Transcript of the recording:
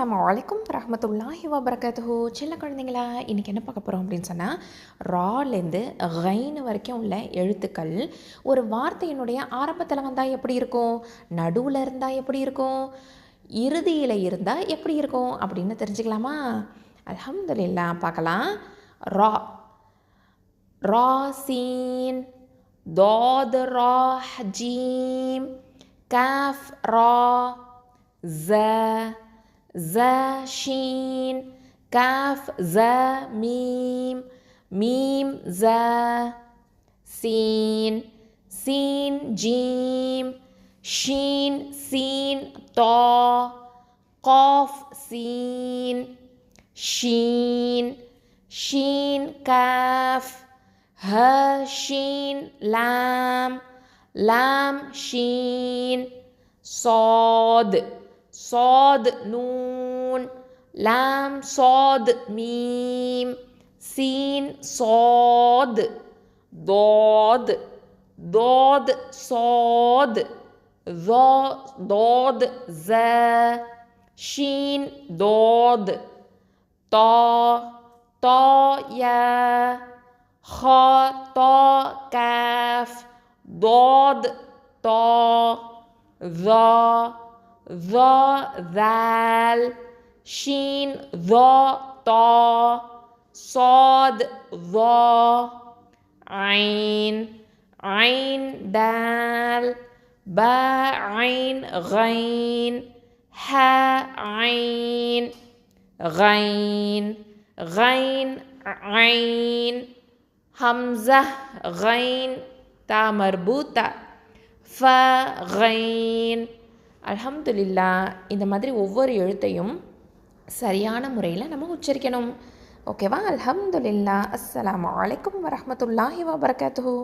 அஸ்லாம் வலைக்கும் ரஹமத்துல்லாஹி வபரகத்து சின்ன குழந்தைங்களா இன்றைக்கி என்ன பார்க்க போகிறோம் அப்படின்னு சொன்னால் ராலேருந்து கைனு வரைக்கும் உள்ள எழுத்துக்கள். ஒரு வார்த்தையினுடைய ஆரம்பத்தில் வந்தால் எப்படி இருக்கும்? நடுவில் இருந்தால் எப்படி இருக்கும்? இறுதியில் இருந்தால் எப்படி இருக்கும்? அப்படின்னு தெரிஞ்சுக்கலாமா? அலமதுல்லா பார்க்கலாம். ரா ரா சீன் தாத் ரா ஹஜீம் காஃப் ரா ஜ ز شين كاف ز ميم ميم ز سين سين جيم شين سين طا قاف سين شين شين كاف ه شين لام لام شين صاد صاد نون لام صاد میم سین صاد داد داد صاد ذا داد ز شین داد تا تا یا خا تا کف داد تا ذا ظا ذال شين ظا طا صاد ظا عين عين دال با عين غين ها عين غين غين عين همزة غين تا مربوطة غين. அல்ஹம்துலில்லா இந்த மாதிரி ஒவ்வொரு எழுத்தையும் சரியான முறையில் நம்ம உச்சரிக்கணும். ஓகேவா அல்ஹம்துலில்லா. அஸ்லாம் வலைக்கம் வரமத்துல்லாஹி வபரகாத்துஹு.